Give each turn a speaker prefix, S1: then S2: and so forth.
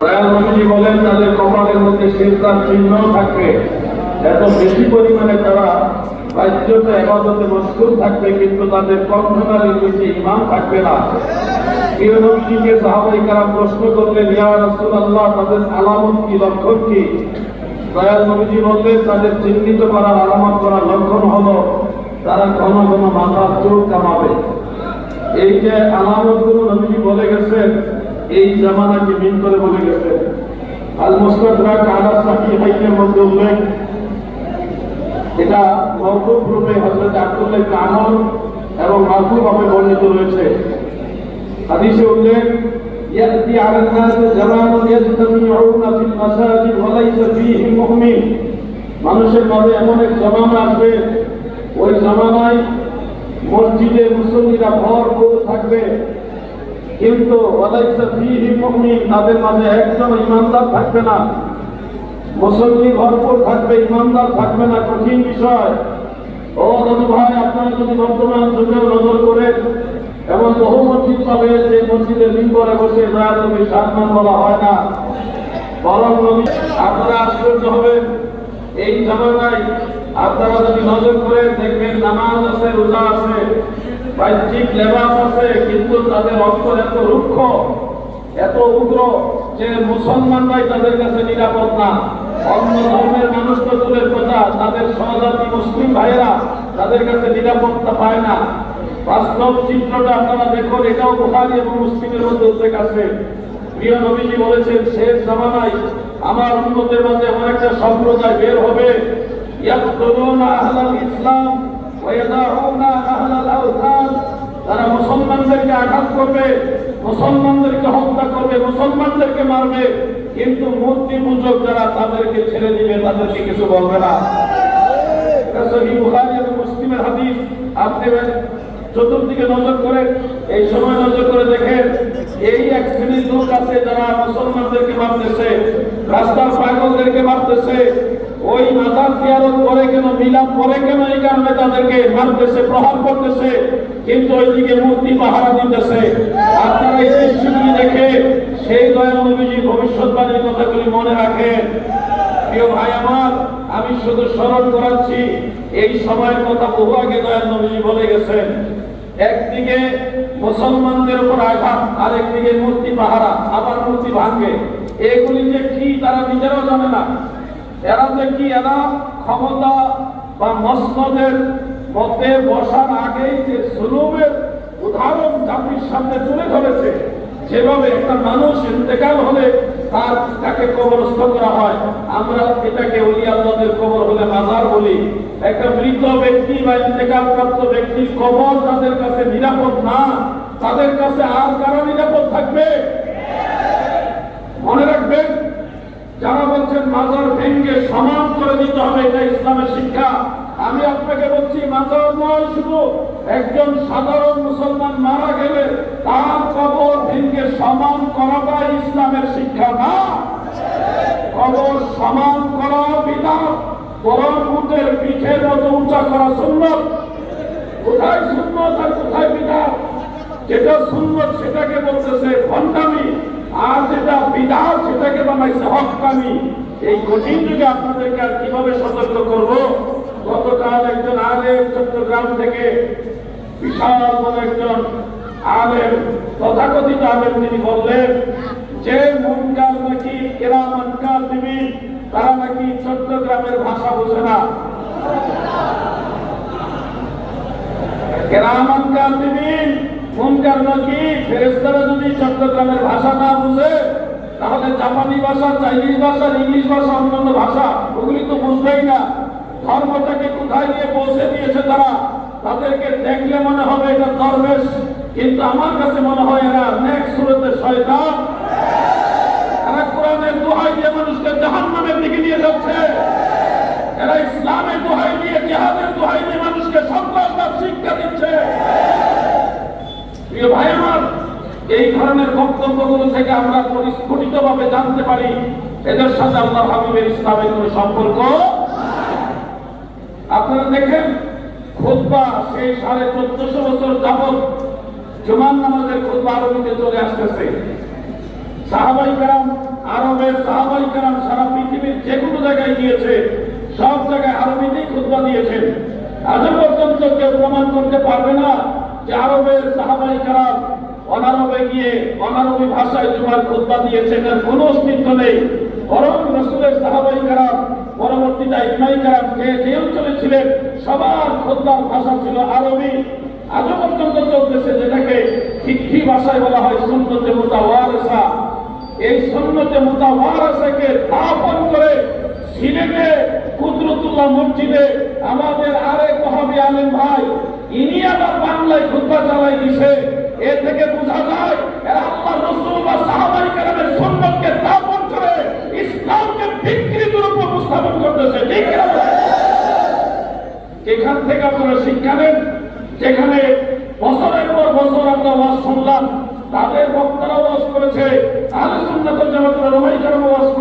S1: দয়াল বলেন, তাদের কপালের মধ্যে সিজদার চিহ্ন থাকবে। এত বেশি পরিমাণে তারা বাহ্যতে এবাদতে মশগুল থাকবে, কিন্তু তাদের কণ্ঠনালীর নিচে ইমান থাকবে না। প্রিয় সাহাবাই কারা প্রশ্ন করলেন, ইয়া রাসূলুল্লাহ, তাদের আলামত কি, লক্ষণ কি? দয়াল নবীজি বললেন, তাদের চিহ্নিত করার, আলামত করার লক্ষণ হলো, তারা ঘন ঘন মাথার চোখ কামাবে। এই যে আলামতগুলো নবীজি বলে গেছেন এই জামানাকে মিন করে বলে গেছেন আল মুস্তাদরাক আলা সাহিহাইনের মধ্যে উল্লেখ এটা মওকুফ রূপে হযরত আব্দুল্লাহ ইবনে আমর এবং মারফু ভাবে বর্ণিত রয়েছে হাদিসে উল্লেখ ইয়াতি আলা الناس زمان يجتمعون في المساجد وليس فيهم مؤمن মানুষের মাঝে এমন এক জামানা আসবে ওই জামানায় মসজিদে মুসল্লিরা ভরপুর থাকবে কিন্তু তাদের মাঝে একজন ইমানদার থাকবে না। মুসল্লি ভরপুর থাকবে, ইমানদার থাকবে না, কঠিন বিষয়। ও দাদু ভাই, আপনারা যদি বর্তমান যুগের নজর করেন, এমন বহু মসজিদ পাবে যে মসজিদে মিম্বরে বসে দয়া নবী সম্মান বলা হয় না। বরং নবী, আপনারা আশ্চর্য হবেন। এই জামানায় আপনারা যদি নজর করে দেখবেন নামাজ আছে, রোজা আছে। বাহ্যিক লেবাস আছে, কিন্তু তাদের অন্তর এত রুক্ষ, এত উগ্র যে মুসলমানরাই তাদের কাছে নিরাপদ না। অন্য ধর্মের মানুষ তো দূরের কথা, তাদের সহজাতি মুসলিম ভাইয়েরা তাদের কাছে নিরাপত্তা পায় না। বাস্তব চিত্রটা আপনারা দেখুন, এটাও বুখারি এবং মুসলিমের মধ্যে উল্লেখ আছে। প্রিয় নবীজি বলেছেন, শেষ জামানায় আমার উন্নতের মাঝে এমন একটা সম্প্রদায় বের হবে। ইসলাম তারা মুসলমানদেরকে আঘাত করবে, মুসলমানদেরকে হত্যা করবে, মুসলমানদেরকে মারবে, কিন্তু মূর্তি পূজক যারা তাদেরকে ছেড়ে দিবে, তাদেরকে কিছু বলবে না। মুসলিমের চতুর্দিকে নজর করে, এই সময় নজর করে দেখেন, এই এক শ্রেণির লোক আছে যারা মুসলমানদেরকে মারতেছে, রাস্তার পাগলদেরকে মারতেছে জিয়ারত করে কেন, মিলাদ করে কেন এই কারণে তাদেরকে মারতেছে, প্রহার করতেছে, কিন্তু ওইদিকে মূর্তি পাহারা দিতেছে। এই দৃশ্যগুলি দেখে সেই নবীজির ভবিষ্যৎবাণীর কথাগুলি মনে রাখেন। প্রিয় ভাই আমার, আমি শুধু স্মরণ করাচ্ছি, এই সময়ের কথা বহু আগে দয়াল নবীজি বলে গেছেন। একদিকে মুসলমানদের উপর আঘাত, আরেকদিকে মূর্তি পাহারা, আবার মূর্তি ভাঙবে এগুলি যে কি, তারা নিজেরাও জানে না। এরা যে কি, এরা ক্ষমতা বা মসনদের মধ্যে বসার আগেই যে জুলুমের উদাহরণ জাতির সামনে তুলে ধরেছে, যেভাবে একটা মানুষ ইন্তেকাল হলে তার তাকে কবরস্থ করা হয়। আমরা এটাকে ওলি আল্লাহদের কবর হলে মাজার বলি। একটা মৃত ব্যক্তি বা ইন্তেকাল প্রাপ্ত ব্যক্তির কবর তাদের কাছে নিরাপদ না, তাদের কাছে আর কারা নিরাপদ থাকবে মনে রাখবেন বলছেন মাজার ভেঙ্গে সমান করে দিতে হবে এটা ইসলামের শিক্ষা। আমি আপনাকে বলছি মাজার নয় শুধু একজন সাধারণ মুসলমান মারা গেলে তার কবর ভেঙ্গে সমান করাটা ইসলামের শিক্ষা না। কবর সমান করা বিধান বরং উটের পিঠের মতো উঁচা করা সুন্নত। কোথায় সুন্নত আর কোথায় বিধান? যেটা সুন্নত সেটাকে বলতেছে ভণ্ডামি। আর যেটা বিধান সেটাকে বানাইছে হকামি এই কঠিন যুগে আপনাদেরকে আর কীভাবে সতর্ক করব? গতকাল একজন আলেম চট্টগ্রাম থেকে বিশাল বড় একজন আলেম, তথাকথিত আলেম তিনি বললেন, যে মুনকার নাকি কেরামানকার দিবি তারা নাকি চট্টগ্রামের ভাষা বোঝে না। কেরামান কাতিবিন মুনকার নাকি ফেরেশতারা যদি চট্টগ্রামের ভাষা না বুঝে, তাহলে জাপানি ভাষা, চাইনিজ ভাষা, ইংলিশ ভাষা, অন্যান্য ভাষা, ওগুলি তো বুঝবেই না। ধর্মটাকে কোথায় নিয়ে পৌঁছে দিয়েছে তারা, তাদেরকে দেখলে মনে হবে এটা দরবেশ। কিন্তু আমার কাছে মনে হয় এরা নেক সুরতে শয়তান। এরা কোরআনের দোহাই দিয়ে মানুষকে জাহান্নামের দিকে নিয়ে যাচ্ছে এরা ইসলামের দোহাই দিয়ে জেহাদের দোহাই দিয়ে মানুষকে সন্ত্রাসবাদ শিক্ষা দিচ্ছে প্রিয় ভাই আমার এই ধরনের বক্তব্যগুলো থেকে আমরা পরিস্ফুটিত ভাবে জানতে পারি, এদের সাথে আল্লাহ হাবিবের ইসলামের কোনো সম্পর্ক আপনারা দেখেন সেই সাড়ে চোদ্দশো বছর যাবৎ জুমান নামাজের আরবিতে চলে আসতেছে। সাহাবাই কারাম, আরবের সাহাবাই কারাম সারা পৃথিবীর যে কোনো জায়গায় গিয়েছে, সব জায়গায় আরবিতেই খুতবা দিয়েছেন। আজও পর্যন্ত কেউ প্রমাণ করতে পারবে না যে আরবের সাহাবাই কারাম অনারবে গিয়ে অনারবি ভাষায় জুমার খুতবা দিয়েছেন এর কোনো অস্তিত্ব নেই। বরং রসুলের সাহাবাই কারাম, পরবর্তীতে ইমাই কারাম যে যে অঞ্চলে ছিলেন, সবার খুতবার ভাষা ছিল আরবি। আজও পর্যন্ত চলতেছে যেটাকে শিক্ষি ভাষায় বলা হয় সুন্নতে মোতাওয়ারেসা। এই সুন্নতে মোতাওয়ারেসাকে স্থাপন করে সিলেটে কুদরতুল্লাহ মসজিদে আমাদের আরেক মহাবি আলেম ভাই, ইনি আবার বাংলায় খুতবা চালাই দিছে। এখান থেকে আপনারা শিক্ষা নেন, যেখানে বছরের পর বছর আমরা ওয়াজ শুনলাম, তাদের বক্তারা ওয়াজ করেছে আলোচনা জামাতের রমাই ওয়াজ করে